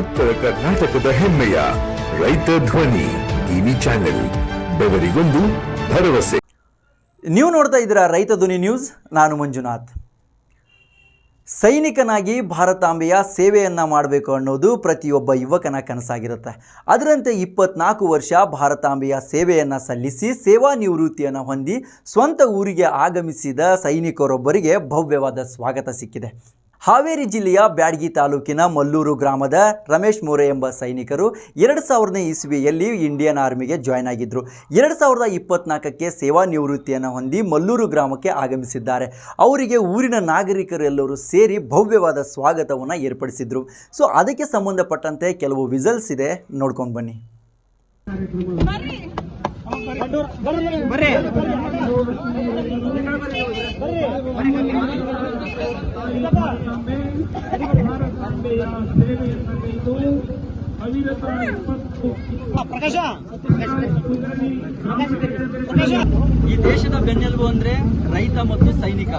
ಉತ್ತರ ಕರ್ನಾಟಕದ ಹೆಮ್ಮೆಯ ರೈತ ಧ್ವನಿ ಟಿವಿ ಚಾನೆಲ್, ಬೆವರಿಗೊಂದು ಭರವಸೆ. ನೀವು ನೋಡ್ತಾ ಇದ್ದೀರಾ ರೈತ ಧ್ವನಿ ನ್ಯೂಸ್, ನಾನು ಮಂಜುನಾಥ್. ಸೈನಿಕನಾಗಿ ಭಾರತಾಂಬೆಯ ಸೇವೆಯನ್ನು ಮಾಡಬೇಕು ಅನ್ನೋದು ಪ್ರತಿಯೊಬ್ಬ ಯುವಕನ ಕನಸಾಗಿರುತ್ತೆ. ಅದರಂತೆ ಇಪ್ಪತ್ನಾಲ್ಕು ವರ್ಷ ಭಾರತಾಂಬೆಯ ಸೇವೆಯನ್ನು ಸಲ್ಲಿಸಿ ಸೇವಾ ನಿವೃತ್ತಿಯನ್ನು ಹೊಂದಿ ಸ್ವಂತ ಊರಿಗೆ ಆಗಮಿಸಿದ ಸೈನಿಕರೊಬ್ಬರಿಗೆ ಭವ್ಯವಾದ ಸ್ವಾಗತ ಸಿಕ್ಕಿದೆ. ಹಾವೇರಿ ಜಿಲ್ಲೆಯ ಬ್ಯಾಡಗಿ ತಾಲೂಕಿನ ಮಲ್ಲೂರು ಗ್ರಾಮದ ರಮೇಶ್ ಮೋರೆ ಎಂಬ ಸೈನಿಕರು ಎರಡು ಸಾವಿರನೇ ಇಸ್ವಿಯಲ್ಲಿ ಇಂಡಿಯನ್ ಆರ್ಮಿಗೆ ಜಾಯ್ನ್ ಆಗಿದ್ದರು ಎರಡು ಸಾವಿರದ ಇಪ್ಪತ್ನಾಲ್ಕಕ್ಕೆ ಸೇವಾ ನಿವೃತ್ತಿಯನ್ನು ಹೊಂದಿ ಮಲ್ಲೂರು ಗ್ರಾಮಕ್ಕೆ ಆಗಮಿಸಿದ್ದಾರೆ. ಅವರಿಗೆ ಊರಿನ ನಾಗರಿಕರೆಲ್ಲರೂ ಸೇರಿ ಭವ್ಯವಾದ ಸ್ವಾಗತವನ್ನು ಏರ್ಪಡಿಸಿದರು. ಸೊ, ಅದಕ್ಕೆ ಸಂಬಂಧಪಟ್ಟಂತೆ ಕೆಲವು ವಿಸಲ್ಸ್ ಇದೆ. ನೋಡ್ಕೊಂಡು ಬನ್ನಿ. Terima. ಈ ದೇಶದ ಬೆನ್ನೆಲುಬು ಅಂದ್ರೆ ರೈತ ಮತ್ತು ಸೈನಿಕ.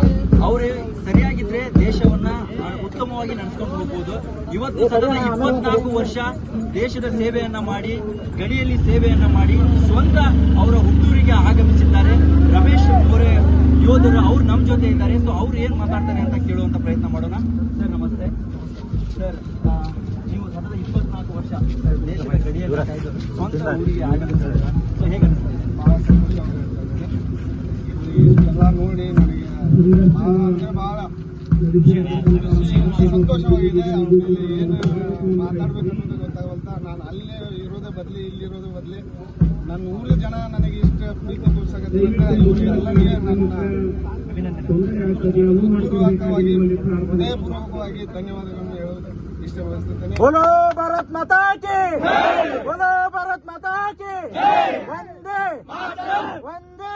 ಅವರು ಸರಿಯಾಗಿದ್ರೆ ದೇಶವನ್ನ ಉತ್ತಮವಾಗಿ ನಡೆಸ್ಕೊಂಡು ಹೋಗ್ಬೋದು. ಇವತ್ತು ಸತತ ಇಪ್ಪತ್ನಾಲ್ಕು ವರ್ಷ ದೇಶದ ಸೇವೆಯನ್ನ ಮಾಡಿ ಗಡಿಯಲ್ಲಿ ಸೇವೆಯನ್ನ ಮಾಡಿ ಸ್ವಂತ ಅವರ ಹುಟ್ಟೂರಿಗೆ ಆಗಮಿಸಿದ್ದಾರೆ. ರಮೇಶ್ ಮೋರೆ ಯೋಧರು ಅವ್ರು ನಮ್ಮ ಜೊತೆ ಇದ್ದಾರೆ. ಸೊ ಅವ್ರು ಏನ್ ಮಾತಾಡ್ತಾರೆ ಅಂತ ಕೇಳುವಂತ ಪ್ರಯತ್ನ ಮಾಡೋಣ. ಸರ್ ನಮಸ್ತೆ. ಸರ್ ಎಲ್ಲ ನೋಡಿ ನನಗೆ ಭಾಳ ಅಂದ್ರೆ ಭಾಳ ಸಂತೋಷವಾಗಿದೆ ಆಮೇಲೆ ಏನು ಅನ್ನೋದು ನಾನು ಅಲ್ಲೇ ಇರೋದೇ ಬದಲಿ ಇಲ್ಲಿರೋದೇ ಬದಲಿ ನನ್ನ ಊರ ಜನ ನನಗೆ ಇಷ್ಟು ಪ್ರೀತಿ ತೋರ್ಸಕತ್ತಾರೆ ಇವರಿಗೆಲ್ಲರಿಗೆ ನನ್ನ ಪೂರ್ವಕವಾಗಿ ಹೃದಯಪೂರ್ವಕವಾಗಿ ಧನ್ಯವಾದಗಳನ್ನು ಹೇಳೋದು बोलो भारत माता की बोलो भारत माता की वंदे वंदे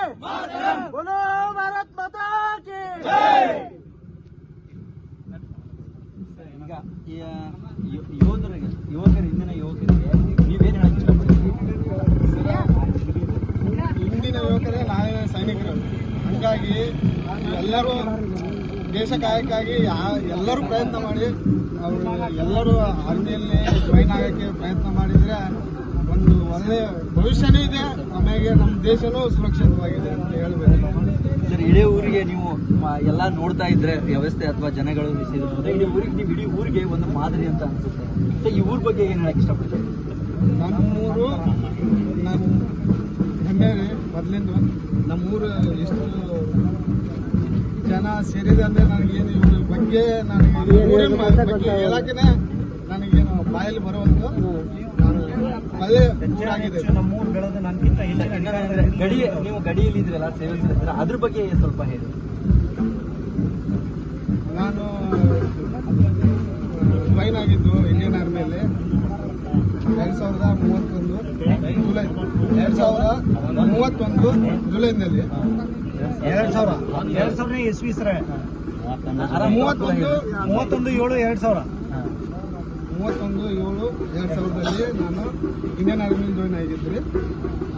बोलो भारत माता की ಈಗ ಈ, ಯೋ- ಯೋಧರಿಗೆ ಯುವಕರು ಇಂದಿನ ಯುವಕರಿಗೆ ನೀವೇನು ಹೇಳಕ್ ಇಷ್ಟಪಡ್ತೀರಿ ಇಂದಿನ ಯುವಕರೇ ನಾಳೆ ಸೈನಿಕರು ಹಂಗಾಗಿ ಎಲ್ಲರೂ ದೇಶ ಕಾಯಕ್ಕಾಗಿ ಎಲ್ಲರೂ ಪ್ರಯತ್ನ ಮಾಡಿ ಅವರು ಎಲ್ಲರೂ ಆರ್ಮಿಯಲ್ಲಿ ಜಾಯಿನ್ ಆಗೋಕ್ಕೆ ಪ್ರಯತ್ನ ಮಾಡಿದರೆ ಒಂದು ಒಳ್ಳೆಯ ಭವಿಷ್ಯನೂ ಇದೆ ಆಮೇಲೆ ನಮ್ಮ ದೇಶನೂ ಸುರಕ್ಷಿತವಾಗಿದೆ ಅಂತ ಹೇಳಬೇಕು ಸರ್ ಇಡೀ ಊರಿಗೆ ನೀವು ಎಲ್ಲ ನೋಡ್ತಾ ಇದ್ರೆ ವ್ಯವಸ್ಥೆ ಅಥವಾ ಜನಗಳು ಸೇರಿದ್ರೆ ಇಡೀ ಊರಿಗೆ ನೀವು ಇಡೀ ಊರಿಗೆ ಒಂದು ಮಾದರಿ ಅಂತ ಅನ್ಸುತ್ತೆ. ಸೊ ಈ ಊರ ಬಗ್ಗೆ ಏನು ಹೇಳಕ್ಕೆ ಇಷ್ಟಪಡ್ತೀನಿ ನಮ್ಮೂರು ನಮ್ಮ ಹೆಮ್ಮೆ ಮೊದಲಿಂದು ನಮ್ಮೂರು ಎಷ್ಟು ಜನ ಸೇರಿದೆ ಅಂದ್ರೆ ನನಗೇನು ಇವ್ರ ಬಗ್ಗೆ ನನಗೆ ಬಗ್ಗೆ ನನಗೇನು ಬಾಯಲ್ಲಿ ಬರುವಂತ ನಾನು ಅದೇ. ನಮ್ಮೂರು ಬೆಳೆದು ನನ್ಗಿಂತ ಯಾಕಂದ್ರೆ ಗಡಿ ನೀವು ಗಡಿಯಲ್ಲಿ ಇದ್ರಲ್ಲ ಸೇವಿಸಿದ್ರೆ ಅದ್ರ ಬಗ್ಗೆ ಸ್ವಲ್ಪ ಹೇಳಿ. ನಾನು ಫೈನ್ ಆಗಿದ್ದು ಇಂಡಿಯನ್ ಆರ್ಮಿಯಲ್ಲಿ ಎರಡು ಸಾವಿರದ ಮೂವತ್ತೊಂದು ಜುಲೈ ಎರಡು ಸಾವಿರದ ಮೂವತ್ತೊಂದು ಜುಲೈನಲ್ಲಿ. ಎರಡ್ ಸಾವಿರ. ಎರಡ್ ಸಾವಿರ ಇಸ್ವಿ ಸರ. ಮೂವತ್ತೊಂದು ಮೂವತ್ತೊಂದು ಏಳು ಎರಡ್ ಸಾವಿರ. ಮೂವತ್ತೊಂದು ಏಳು ಎರಡು ಸಾವಿರದಲ್ಲಿ ನಾನು ಇಂಡಿಯನ್ ಆರ್ಮಿಲಿ ಜಾಯ್ನ್ ಆಗಿದ್ದೆ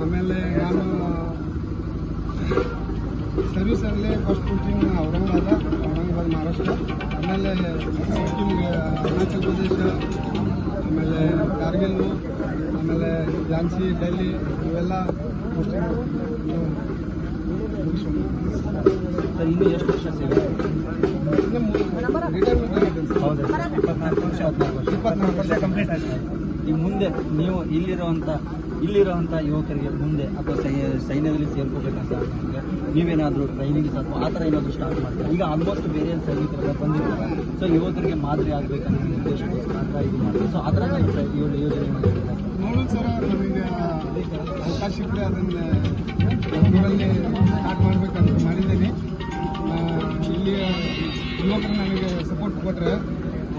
ಆಮೇಲೆ ನಾನು ಸರ್ವಿಸಲ್ಲಿ ಫಸ್ಟ್ ಪೋಸ್ಟಿಂಗ್ ಔರಂಗಾಬಾದ ಔರಂಗಾಬಾದ್ ಮಹಾರಾಷ್ಟ್ರ. ಆಮೇಲೆ ಸಿಕ್ಕಿಂ ಅರುಣಾಚಲ್ ಪ್ರದೇಶ ಆಮೇಲೆ ಕಾರ್ಗಿಲ್ಲು ಆಮೇಲೆ ಝಾನ್ಸಿ ಡೆಲ್ಲಿ ಇವೆಲ್ಲ ಪೋಸ್ಟಿಂಗ್ ಇನ್ನು ಎಷ್ಟು ವರ್ಷ ಸೇವೆ ಹೌದು ಇಪ್ಪತ್ನಾಲ್ಕು ವರ್ಷ ಇಪ್ಪತ್ನಾಲ್ಕು ವರ್ಷ ಕಂಪ್ಲೀಟ್ ಆಗಿದೆ ಈ ಮುಂದೆ ನೀವು ಇಲ್ಲಿರುವಂತ ಇಲ್ಲಿರುವಂತ ಯುವಕರಿಗೆ ಮುಂದೆ ಅಥವಾ ಸೈನ್ಯದಲ್ಲಿ ಸೇರ್ಕೋಬೇಕಂತ ಅಂದ್ರೆ ನೀವೇನಾದ್ರೂ ಟ್ರೈನಿಂಗ್ ಅಥವಾ ಆ ಥರ ಏನಾದರೂ ಸ್ಟಾರ್ಟ್ ಮಾಡ್ತಾರೆ ಈಗ ಆಲ್ಮೋಸ್ಟ್ ಬೇರೆ ಸೈನಿಕರೆಲ್ಲ ಬಂದಿರ್ತಾರೆ ಸೊ ಯುವಕರಿಗೆ ಮಾದರಿ ಆಗಬೇಕನ್ನೋ ಉದ್ದೇಶಕ್ಕೋಸ್ಕರ ಆ ಥರ ಇದು ಮಾಡ್ತಾರೆ ಸೊ ಆ ಥರ ನೀವು ಯೋಜನೆ ಮಾಡಿದ್ದಾರೆ? ನೋಡೋಣ ಸರ್ ನಮಗೆ ಸಿಕ್ಕರೆ ಅದನ್ನು ಊರಲ್ಲಿ ಸ್ಟಾರ್ಟ್ ಮಾಡಬೇಕಂತ ಮಾಡಿದ್ದೀನಿ. ಇಲ್ಲಿ ಯುವಕರು ನನಗೆ ಸಪೋರ್ಟ್ ಕೊಟ್ಟರೆ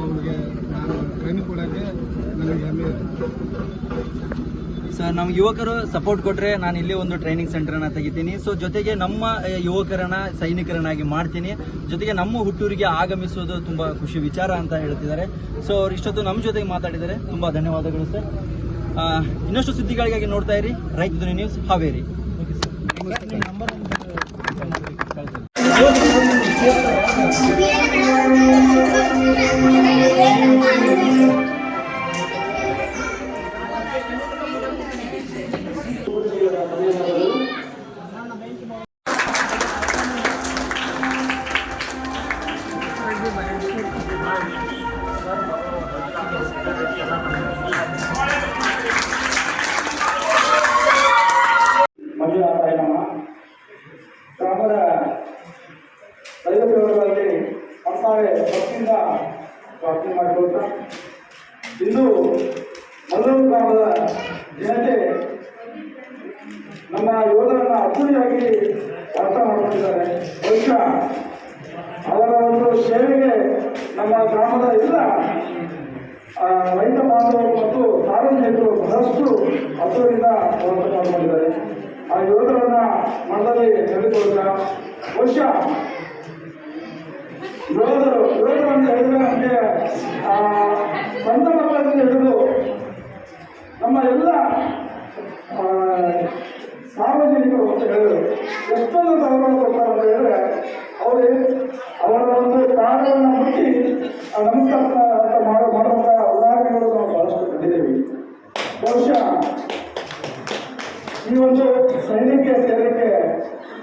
ಅವ್ರಿಗೆ ನಾನು ಟ್ರೈನಿಂಗ್ ಕೊಡೋಕ್ಕೆ ನನಗೆ ಹೆಮ್ಮೆ ಇದೆ. ಸೊ ನಮ್ಮ ಯುವಕರು ಸಪೋರ್ಟ್ ಕೊಟ್ಟರೆ ನಾನು ಇಲ್ಲಿ ಒಂದು ಟ್ರೈನಿಂಗ್ ಸೆಂಟರ್ನ ತೆಗಿತೀನಿ. ಸೊ ಜೊತೆಗೆ ನಮ್ಮ ಯುವಕರನ್ನ ಸೈನಿಕರನ್ನಾಗಿ ಮಾಡ್ತೀನಿ. ಜೊತೆಗೆ ನಮ್ಮ ಹುಟ್ಟೂರಿಗೆ ಆಗಮಿಸೋದು ತುಂಬ ಖುಷಿ ವಿಚಾರ ಅಂತ ಹೇಳ್ತಿದ್ದಾರೆ. ಸೊ ಅವ್ರು ಇಷ್ಟೊತ್ತು ನಮ್ಮ ಜೊತೆಗೆ ಮಾತಾಡಿದ್ದಾರೆ ತುಂಬ ಧನ್ಯವಾದಗಳು ಸರ್. ಇನ್ನಷ್ಟು ಸುದ್ದಿಗಳಿಗಾಗಿ ನೋಡ್ತಾ ಇರಿ. ರೈತ ಧ್ವನಿ ನ್ಯೂಸ್ ಹಾವೇರಿ. ಅವರ ದೈವಗಳಲ್ಲಿ ತಮ್ಮವೇ ಭಕ್ತಿಯಿಂದ ಪ್ರಾರ್ಥನೆ ಮಾಡಿಕೊಳ್ತಾ ಇಂದು ಮಲ್ಲೂರು ಗ್ರಾಮದ ಜನತೆ ನಮ್ಮ ಯೋಧರನ್ನು ಅಪೂರ್ಣವಾಗಿ ಅರ್ಥ ಮಾಡಿಕೊಂಡಿದ್ದಾರೆ. ಬಹುಶಃ ಅವರ ಒಂದು ಸೇವೆಗೆ ನಮ್ಮ ಗ್ರಾಮದ ಎಲ್ಲ ರೈತ ಬಾಂಧವರು ಮತ್ತು ಸಾರ್ವಜನಿಕರು ಬಹಳಷ್ಟು ಅದ್ದೂರಿಂದ ಹೋರಾಟ ಮಾಡಿಕೊಂಡಿದ್ದಾರೆ. ಆ ಯೋಧರನ್ನ ಮನದಲ್ಲಿ ತೆಗೆದುಕೊಳ್ಳುತ್ತಾ ಬಹುಶಃ ಯೋಧರು ಯೋಧರು ಅಂತ ಹೇಳಿದ್ರೆ ನಮಗೆ ಸ್ವಂತ ಮಕ್ಕಳನ್ನು ಹಿಡಿದು ನಮ್ಮ ಎಲ್ಲ ಸಾರ್ವಜನಿಕರು ಅಂತ ಹೇಳಿದ್ರು. ಎಷ್ಟೊಂದು ಗೌರವ ಕೊಡ್ತಾರೆ ಅಂತ ಹೇಳಿದ್ರೆ, ಅವರು ಅವರ ಒಂದು ಕಾರ್ಯವನ್ನು ಮುಟ್ಟಿ ನಮಸ್ಕಾರ ಅಂತ ಮಾಡೋ ಮಾಡುವಂಥ ಉದಾಹರಣೆಗಳು ನಾವು ಬಹಳಷ್ಟು ಕಂಡಿದ್ದೇವೆ ಬಹುಶಃ ಈ ಒಂದು ಸೈನ್ಯಕ್ಕೆ ಸೇರಕ್ಕೆ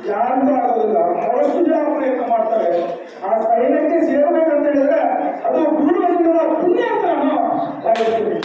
ಯಾರಿಂದೂ ಆಗೋದಿಲ್ಲ ಬಹಳಷ್ಟು ಜನ ಪ್ರಯತ್ನ ಮಾಡ್ತಾರೆ. ಆ ಸೈನ್ಯಕ್ಕೆ ಸೇರ್ಬೇಕಂತ ಹೇಳಿದ್ರೆ ಅದು ಪೂರ್ವಜನ್ಮದ ಪುಣ್ಯ ಅಂತ ನಾನು ಭಾವಿಸ್ತೀನಿ